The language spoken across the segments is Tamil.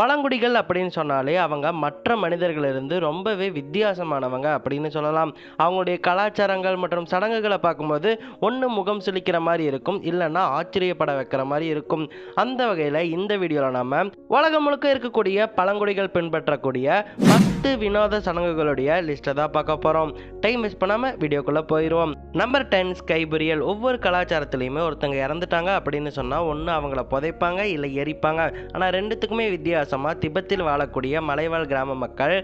பழங்குடிகள் அப்படின்னு சொன்னாலே அவங்க மற்ற மனிதர்களிருந்து ரொம்பவே வித்தியாசமானவங்க அப்படின்னு சொல்லலாம். அவங்களுடைய கலாச்சாரங்கள் மற்றும் சடங்குகளை பார்க்கும்போது ஒன்று முகம் சுளிக்கிற மாதிரி இருக்கும் இல்லைன்னா ஆச்சரியப்பட வைக்கிற மாதிரி இருக்கும். அந்த வகையில் இந்த வீடியோவில் நம்ம உலகம் முழுக்க இருக்கக்கூடிய பழங்குடிகள் பின்பற்றக்கூடிய பத்து வினோத சடங்குகளுடைய லிஸ்ட்டை தான் பார்க்க போகிறோம் டைம் மிஸ் பண்ணாமல் வீடியோக்குள்ளே போயிடுவோம் நம்பர் டென் ஸ்கைபுரியல் ஒவ்வொரு கலாச்சாரத்துலேயுமே ஒருத்தங்க இறந்துட்டாங்க அப்படின்னு சொன்னால் ஒன்று அவங்கள புதைப்பாங்க இல்லை எரிப்பாங்க. ஆனால் ரெண்டுத்துக்குமே வித்தியாசமாக திபெத்தில் வாழக்கூடிய மலைவாழ் கிராம மக்கள்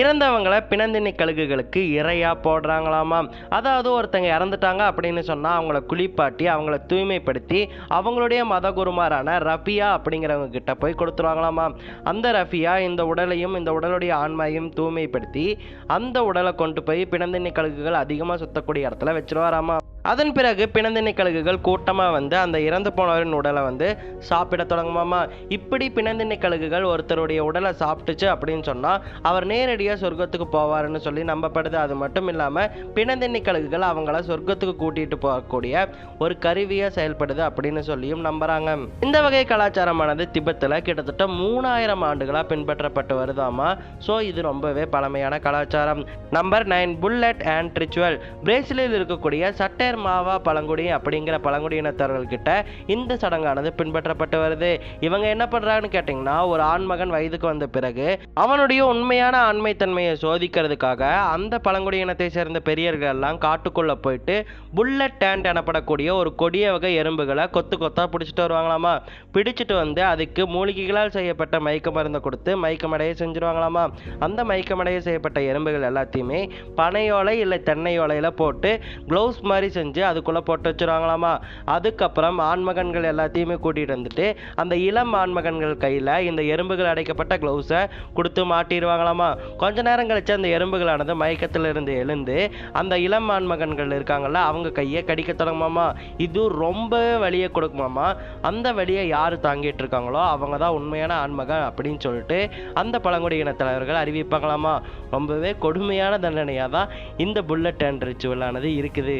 இறந்தவங்களை பிணந்தினி கழுகுகளுக்கு இரையா போடுறாங்களாமா? அதாவது ஒருத்தங்க இறந்துட்டாங்க அப்படின்னு சொன்னால் அவங்கள குளிப்பாட்டி அவங்கள தூய்மைப்படுத்தி அவங்களுடைய மத குருமாரான ரஃபியா அப்படிங்கிறவங்க கிட்ட போய் கொடுத்துருவாங்களாமா? அந்த ரஃபியா இந்த உடலையும் இந்த உடலுடைய ஆன்மையும் தூய்மைப்படுத்தி அந்த உடலை கொண்டு போய் பிணந்தினி கழுகுகள் அதிகமாக சுத்தக்கூடிய இடத்துல வச்சிருவாராமா? அதன் பிறகு பிணந்தினி கழுகுகள் கூட்டமாக வந்து அந்த இறந்து போனவரின் உடலை வந்து சாப்பிட தொடங்குமாமா? இப்படி பிணந்தினி கழுகுகள் ஒருத்தருடைய உடலை சாப்பிட்டுச்சு அப்படின்னு சொன்னால் அவர் நேரடியாக சொர்க்கத்துக்கு போவாருன்னு சொல்லி நம்பப்படுது. அது மட்டும் இல்லாமல் பிணந்தினி கழுகுகள் அவங்கள சொர்க்கத்துக்கு கூட்டிகிட்டு போகக்கூடிய ஒரு கருவியாக செயல்படுது அப்படின்னு சொல்லியும் நம்புகிறாங்க இந்த வகை கலாச்சாரமானது திபெத்தில் கிட்டத்தட்ட மூணாயிரம் ஆண்டுகளாக பின்பற்றப்பட்டு வருதாமா? ஸோ இது ரொம்பவே பழமையான கலாச்சாரம். Number nine bullet and ritual பிரேசிலில் இருக்கக்கூடிய மாவா பழங்குடி அப்படிங்கிற பழங்குடியினத்தவர்கள் கிட்ட இந்த சடங்கானது பின்பற்றப்பட்டு வருது. இவங்க என்ன பண்றாங்கன்னு கேட்டிங்கன்னா ஒரு ஆண்மகன் வயதுக்கு வந்த பிறகு அவனுடைய உண்மையான ஆண்மைத்தன்மையை சோதிக்கிறதுக்காக அந்த பழங்குடியினத்தை சேர்ந்த பெரியர்கள் எல்லாம் காட்டுக்குள்ள போயிட்டு புல்லட் டேண்ட் எனப்படக்கூடிய ஒரு கொடிய வகை எறும்புகளை கொத்து கொத்தா பிடிச்சிட்டு வருவாங்களாமா? பிடிச்சிட்டு வந்து அதுக்கு மூலிகைகளால் செய்யப்பட்ட மயக்க மருந்தை கொடுத்து மயக்கமடைய செஞ்சுருவாங்களாமா? அந்த மயக்கமடைய செய்யப்பட்ட எறும்புகள் எல்லாத்தையுமே பனையோலை இல்லை தென்னையோலையில் போட்டு க்ளவுஸ் மாதிரி செஞ்சு அதுக்குள்ளே போட்டு வச்சுருவாங்களாமா? அதுக்கப்புறம் ஆண்மகன்கள் எல்லாத்தையுமே கூட்டிகிட்டு வந்துட்டு அந்த இளம் ஆண்மகன்கள் கையில் இந்த எறும்புகள் அடைக்கப்பட்ட க்ளவுஸை கொடுத்து மாட்டிடுவாங்களாமா கொஞ்ச நேரம் கழிச்சு அந்த எறும்புகளானது மயக்கத்திலிருந்து எழுந்து அந்த இளம் ஆண்மகன்கள் இருக்காங்கல்ல அவங்க கையை கடிக்க தொடங்குமாமா? இது ரொம்பவே வழியை கொடுக்குமாமா? அந்த வழியை யார் தாங்கிட்டு இருக்காங்களோ அவங்க தான் உண்மையான ஆண்மகன் அப்படின்னு சொல்லிட்டு அந்த பழங்குடியின தலைவர்கள் அறிவிப்பாங்களாமா? ரொம்பவே கொடுமையான தண்டனையாக தான் இந்த புல்லட் அண்ட் ரிச்சுவலானது இருக்குது.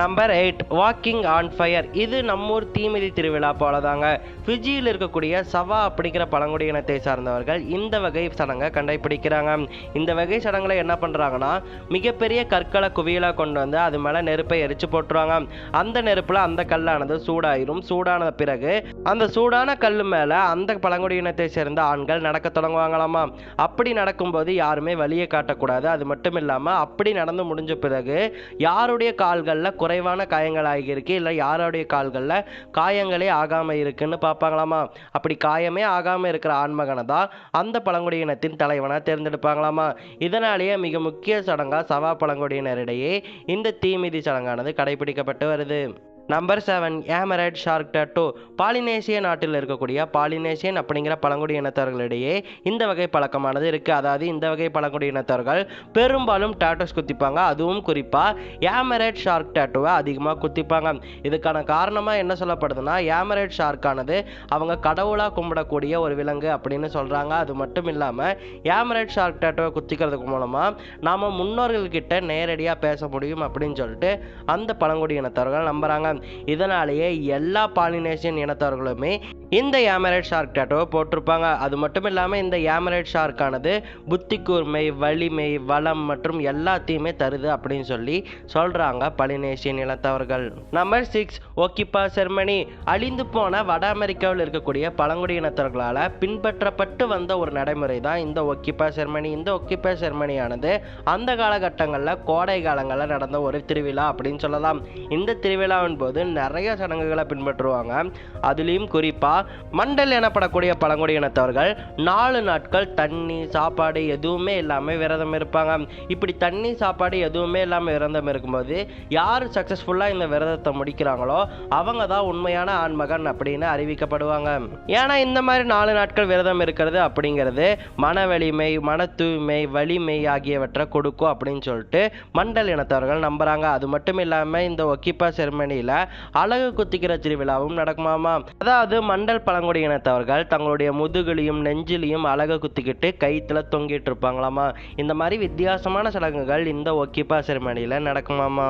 Number eight walking on fire இது நம்மூர் தீமிதி திருவிழா போல தாங்க ஃபிஜியில் இருக்கக்கூடிய சவா அப்படிங்கிற பழங்குடியினத்தை சார்ந்தவர்கள் இந்த வகை சடங்கை கண்டுபிடிக்கிறாங்க இந்த வகை சடங்குல என்ன பண்ணுறாங்கன்னா மிகப்பெரிய கற்களை குவியலாக கொண்டு வந்து அது மேலே நெருப்பை எரிச்சு போட்டுருவாங்க. அந்த நெருப்பில் அந்த கல்லானது சூடாயிரும். சூடான பிறகு அந்த சூடான கல் மேலே அந்த பழங்குடியினத்தை சேர்ந்த ஆண்கள் நடக்க தொடங்குவாங்களாமா? அப்படி நடக்கும்போது யாருமே வழியை காட்டக்கூடாது. அது மட்டும் இல்லாமல் அப்படி நடந்து முடிஞ்ச பிறகு யாருடைய கால்களில் குறைவான காயங்கள் ஆகியிருக்கு இல்லை யாருடைய கால்களில் காயங்களே ஆகாமல் இருக்குன்னு பார்ப்பாங்களாமா? அப்படி காயமே ஆகாமல் இருக்கிற ஆண்மகனை தான் அந்த பழங்குடியினத்தின் தலைவனாக தேர்ந்தெடுப்பாங்களாமா? இதனாலேயே மிக முக்கிய சடங்காக சவா பழங்குடியினரிடையே இந்த தீமிதி சடங்கானது கடைபிடிக்கப்பட்டு வருது. Number seven emerald shark tattoo பாலினேசிய நாட்டில் இருக்கக்கூடிய பாலினேசியன் அப்படிங்கிற பழங்குடி இனத்தவர்களிடையே இந்த வகை பழக்கமானது இருக்குது அதாவது இந்த வகை பழங்குடி இனத்தவர்கள் பெரும்பாலும் டாட்டோஸ் குத்திப்பாங்க. அதுவும் குறிப்பாக ஏமரட் ஷார்க் டேட்டோவை அதிகமாக குத்திப்பாங்க. இதுக்கான காரணமாக என்ன சொல்லப்படுதுன்னா ஏமரட் ஷார்க்கானது அவங்க கடவுளாக கும்பிடக்கூடிய ஒரு விலங்கு அப்படின்னு சொல்கிறாங்க அது மட்டும் இல்லாமல் ஏமரட் ஷார்க் டேட்டோவை குத்திக்கிறதுக்கு மூலமாக நாம் முன்னோர்கள்கிட்ட நேரடியாக பேச முடியும் அப்படின்னு சொல்லிட்டு அந்த பழங்குடி இனத்தவர்கள் நம்புகிறாங்க இதனாலேயே எல்லா பாலினேஷியன் இனத்தவர்களுமே இந்த ஏமரேட் ஷார்க் டேட்டோவை போட்டிருப்பாங்க. அது மட்டும் இல்லாமல் இந்த ஏமரேட் ஷார்க்கானது புத்தி கூர்மை வலிமை வளம் மற்றும் எல்லாத்தையுமே தருது அப்படின்னு சொல்லி சொல்கிறாங்க பாலினேஷியன் இனத்தவர்கள். நம்பர் சிக்ஸ் ஒக்கிப்பா செர்மனி அழிந்து போன வட அமெரிக்காவில் இருக்கக்கூடிய பழங்குடி இனத்தவர்களால் பின்பற்றப்பட்டு வந்த ஒரு நடைமுறை தான் இந்த ஒக்கிப்பா செர்மனி இந்த ஒக்கிப்பா செர்மனியானது அந்த காலகட்டங்களில் கோடை காலங்களில் நடந்த ஒரு திருவிழா அப்படின்னு சொல்லலாம். இந்த திருவிழாவின் போது நிறைய சடங்குகளை பின்பற்றுவாங்க. அதுலேயும் குறிப்பாக மண்டல் எனப்படக்கூடிய பழங்குடி இனத்தவர்கள் நாலு நாட்கள் தண்ணி சாப்பாடு எதுவுமே இல்லாமல் விரதம் இருப்பாங்க. இப்படி தண்ணி சாப்பாடு எதுவுமே இல்லாமல் விரதம் இருக்கும்போது யார் சக்ஸஸ்ஃபுல்லாக இந்த விரதத்தை முடிக்கிறாங்களோ அவங்க தான் உண்மையான ஆண்மகன் அப்படின்னு அறிவிக்கப்படுவாங்க. ஏன்னா இந்த மாதிரி நாலு நாட்கள் விரதம் இருக்கிறது அப்படிங்கிறது மன வலிமை மன தூய்மை வலிமை ஆகியவற்றை கொடுக்கும் அப்படின்னு சொல்லிட்டு மண்டல் இனத்தவர்கள் நம்புறாங்க. அது மட்டும் இல்லாமல் இந்த ஒக்கிப்பா செருமனியில் அழகு குத்திக்கிற திருவிழாவும் நடக்குமாமா. அதாவது மண்டல் பழங்குடி இனத்தவர்கள் தங்களுடைய முதுகுலையும் நெஞ்சிலையும் அழகு குத்திக்கிட்டு கைத்துல தொங்கிட்டு இருப்பாங்களாமா. இந்த மாதிரி வித்தியாசமான சடங்குகள் இந்த ஒக்கிப்பா செர்மனியில் நடக்குமாமா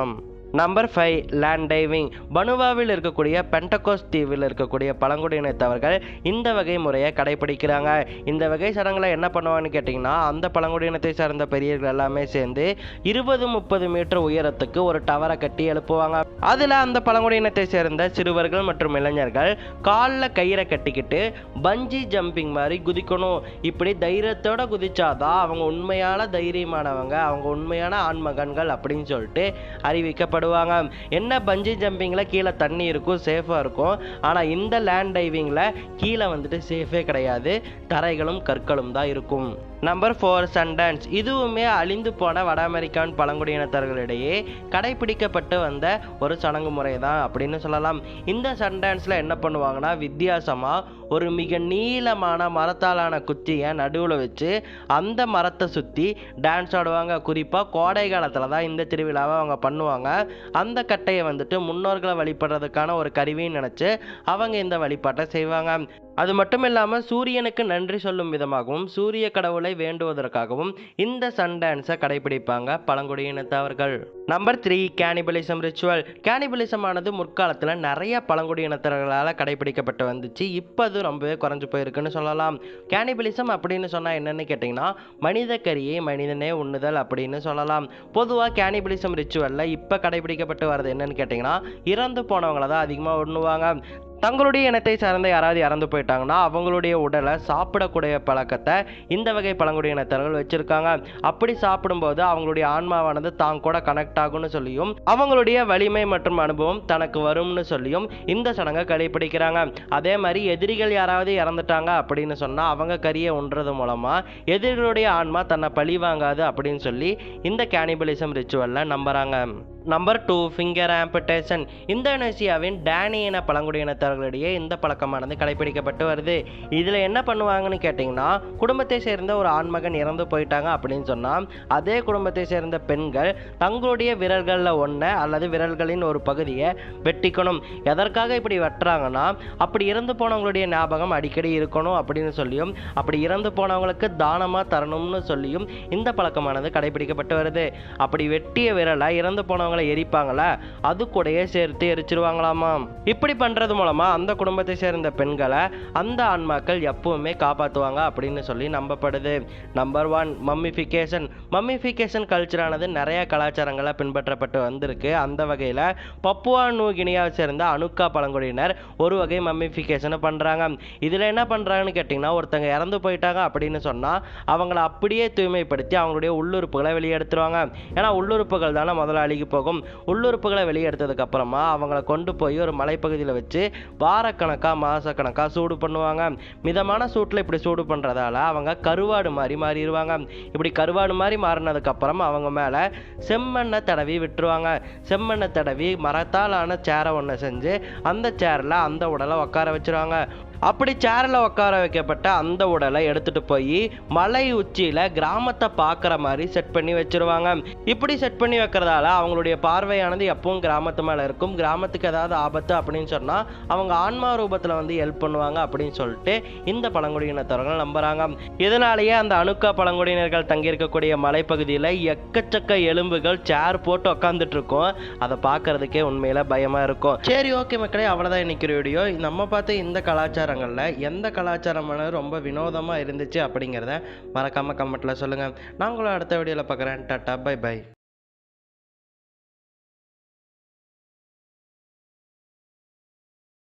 நம்பர் ஃபைவ் லேண்ட் டைவிங் பனுவாவில் இருக்கக்கூடிய பென்டகோஸ் தீவில் இருக்கக்கூடிய பழங்குடியினத்தவர்கள் இந்த வகை முறையை கடைபிடிக்கிறாங்க. இந்த வகை சடங்குல என்ன பண்ணுவாங்கன்னு கேட்டிங்கன்னா அந்த பழங்குடியினத்தை சார்ந்த பெரியவர்கள் எல்லாமே சேர்ந்து இருபது முப்பது மீட்டர் உயரத்துக்கு ஒரு டவரை கட்டி எழுப்புவாங்க. அதில் அந்த பழங்குடியினத்தை சேர்ந்த சிறுவர்கள் மற்றும் இளைஞர்கள் காலில் கயிறை கட்டிக்கிட்டு பஞ்சி ஜம்பிங் மாதிரி குதிக்கணும். இப்படி தைரியத்தோட குதிச்சாதான் அவங்க உண்மையான தைரியமானவங்க அவங்க உண்மையான ஆண்மகன்கள் அப்படின்னு சொல்லிட்டு அறிவிக்கப்படும். அறிவிக்கப்படுவாங்க என்ன பஞ்சி ஜம்பிங்கில் கீழே தண்ணி இருக்கும் சேஃபாக இருக்கும். ஆனால் இந்த லேண்ட் டைவிங்கில் கீழே வந்துட்டு சேஃபே கிடையாது. தரைகளும் கற்களும் தான் இருக்கும். நம்பர் ஃபோர் சன்டான்ஸ் இதுவுமே அழிந்து போன வட அமெரிக்கான் பழங்குடியினத்தர்களிடையே கடைபிடிக்கப்பட்டு வந்த ஒரு சடங்கு முறை தான் அப்படின்னு சொல்லலாம். இந்த சன்டான்ஸில் என்ன பண்ணுவாங்கன்னா வித்தியாசமாக ஒரு மிக நீளமான மரத்தாலான குச்சியை நடுவில் வச்சு அந்த மரத்தை சுற்றி டான்ஸ் ஆடுவாங்க. குறிப்பாக கோடை காலத்தில் தான் இந்த திருவிழாவை அவங்க பண்ணுவாங்க. அந்த கட்டையை வந்துட்டு முன்னோர்களை வழிபடுறதுக்கான ஒரு கருவின்னு நினச்சி அவங்க இந்த வழிபாட்டை செய்வாங்க. அது மட்டும் இல்லாமல் சூரியனுக்கு நன்றி சொல்லும் விதமாகவும் சூரிய கடவுளை வேண்டுவதற்காகவும் இந்த சன் டான்ஸை கடைபிடிப்பாங்க பழங்குடியினத்தவர்கள் number three cannibalism ritual cannibalism ஆனது முற்காலத்தில் நிறைய பழங்குடியினத்தவர்களால் கடைபிடிக்கப்பட்டு வந்துச்சு. இப்போ அது ரொம்பவே குறைஞ்சு போயிருக்குன்னு சொல்லலாம். கேனிபலிசம் அப்படின்னு சொன்னால் என்னென்னு கேட்டிங்கன்னா மனித கரியை மனிதனே உண்ணுதல் அப்படின்னு சொல்லலாம். பொதுவாக கேனிபலிசம் ரிச்சுவலில் இப்போ கடைபிடிக்கப்பட்டு வர்றது என்னன்னு கேட்டிங்கன்னா இறந்து போனவங்கள தான் அதிகமாக உண்ணுவாங்க. தங்களுடைய இனத்தை சார்ந்த யாராவது இறந்து போயிட்டாங்கன்னா அவங்களுடைய உடலை சாப்பிடக்கூடிய பழக்கத்தை இந்த வகை பழங்குடியினத்தர்கள் வச்சிருக்காங்க. அப்படி சாப்பிடும்போது அவங்களுடைய ஆன்மாவானது தான் கூட கனெக்ட் ஆகும்னு சொல்லியும் அவங்களுடைய வலிமை மற்றும் அனுபவம் தனக்கு வரும்னு சொல்லியும் இந்த சடங்கை கடைபிடிக்கிறாங்க. அதே மாதிரி எதிரிகள் யாராவது இறந்துட்டாங்க அப்படின்னு சொன்னால் அவங்க கரியை உண்றது மூலமாக எதிரிகளுடைய ஆன்மா தன்னை பழி வாங்காது அப்படின்னு சொல்லி இந்த கேனிபலிசம் ரிச்சுவலில் நம்புகிறாங்க நம்பர் டூ ஃபிங்கர் ஆம்பிட்டேஷன் இந்தோனேசியாவின் டேனி இன பழங்குடியினத்தவர்களிடையே இந்த பழக்கமானது கடைபிடிக்கப்பட்டு வருது. இதில் என்ன பண்ணுவாங்கன்னு கேட்டிங்கன்னா குடும்பத்தை சேர்ந்த ஒரு ஆண்மகன் இறந்து போயிட்டாங்க அப்படின்னு சொன்னால் அதே குடும்பத்தை சேர்ந்த பெண்கள் தங்களுடைய விரல்களில் ஒன்றை அல்லது விரல்களின் ஒரு பகுதியை வெட்டிக்கணும். எதற்காக இப்படி வெட்டுறாங்கன்னா அப்படி இறந்து போனவங்களுடைய ஞாபகம் அடிக்கடி இருக்கணும் அப்படின்னு சொல்லியும் அப்படி இறந்து போனவங்களுக்கு தானமாக தரணும்னு சொல்லியும் இந்த பழக்கமானது கடைபிடிக்கப்பட்டு வருது. அப்படி வெட்டிய விரலை இறந்து போனவங்க போனவங்களை எரிப்பாங்களா அது கூடயே சேர்த்து எரிச்சிருவாங்களாமாம் இப்படி பண்ணுறது மூலமாக அந்த குடும்பத்தை சேர்ந்த பெண்களை அந்த ஆன்மாக்கள் எப்பவுமே காப்பாற்றுவாங்க அப்படின்னு சொல்லி நம்பப்படுது. நம்பர் ஒன் மம்மிஃபிகேஷன் மம்மிஃபிகேஷன் கல்ச்சரானது நிறைய கலாச்சாரங்களை பின்பற்றப்பட்டு வந்திருக்கு. அந்த வகையில் பப்புவா நூகினியாக சேர்ந்த அனுக்கா பழங்குடியினர் ஒரு வகை மம்மிஃபிகேஷனை பண்ணுறாங்க இதில் என்ன பண்ணுறாங்கன்னு கேட்டிங்கன்னா ஒருத்தங்க இறந்து போயிட்டாங்க அப்படின்னு சொன்னால் அவங்கள அப்படியே தூய்மைப்படுத்தி அவங்களுடைய உள்ளுறுப்புகளை வெளியெடுத்துருவாங்க. ஏன்னா உள்ளுறுப்புகள் தானே முதல்ல அழுகி போகும். உள்ளுறுப்புகளை வெளியெடுத்ததுக்கு அப்புறமா அவங்கள கொண்டு போய் ஒரு மலைப்பகுதியில் வச்சு வாரக்கணக்காக மாதக்கணக்காக சூடு பண்ணுவாங்க. மிதமான சூட்டில் இப்படி சூடு பண்ணுறதால அவங்க கருவாடு மாதிரி மாறிடுவாங்க. இப்படி கருவாடு மாதிரி மாறினதுக்கு அப்புறம் அவங்க மேலே செம்மண்ணை தடவி விட்டுருவாங்க. செம்மண்ணை தடவி மரத்தாலான சேரை ஒன்று செஞ்சு அந்த சேரில் அந்த உடலை உட்கார வச்சிருவாங்க. அப்படி சேரில் உட்கார வைக்கப்பட்ட அந்த உடலை எடுத்துட்டு போய் மலை உச்சியில் கிராமத்தை பார்க்குற மாதிரி செட் பண்ணி வச்சிருவாங்க. இப்படி செட் பண்ணி வைக்கிறதால அவங்களுடைய பார்வையானது எப்பவும் கிராமத்து மேலே இருக்கும். கிராமத்துக்கு ஏதாவது ஆபத்து அப்படின்னு சொன்னால் அவங்க ஆன்மா ரூபத்தில் வந்து ஹெல்ப் பண்ணுவாங்க அப்படின்னு சொல்லிட்டு இந்த பழங்குடியினத்தவர்கள் நம்புகிறாங்க இதனாலேயே அந்த அணுக்கா பழங்குடியினர்கள் தங்கியிருக்கக்கூடிய மலைப்பகுதியில் எக்கச்சக்க எலும்புகள் சேர் போட்டு உட்காந்துட்டு இருக்கும். அதை பார்க்கறதுக்கே உண்மையில் பயமாக இருக்கும். சரி ஓகே மக்களே அவ்வளோதான் இன்னைக்கு வீடியோ நம்ம பார்த்து இந்த கலாச்சாரம் கலாச்சாரங்களில் எந்த கலாச்சாரமானது ரொம்ப வினோதமாக இருந்துச்சு அப்படிங்கிறத மறக்காமல் கமெண்ட்டில் சொல்லுங்கள் நான் உங்களை அடுத்த வீடியோவில் பார்க்குறேன். Tata bye by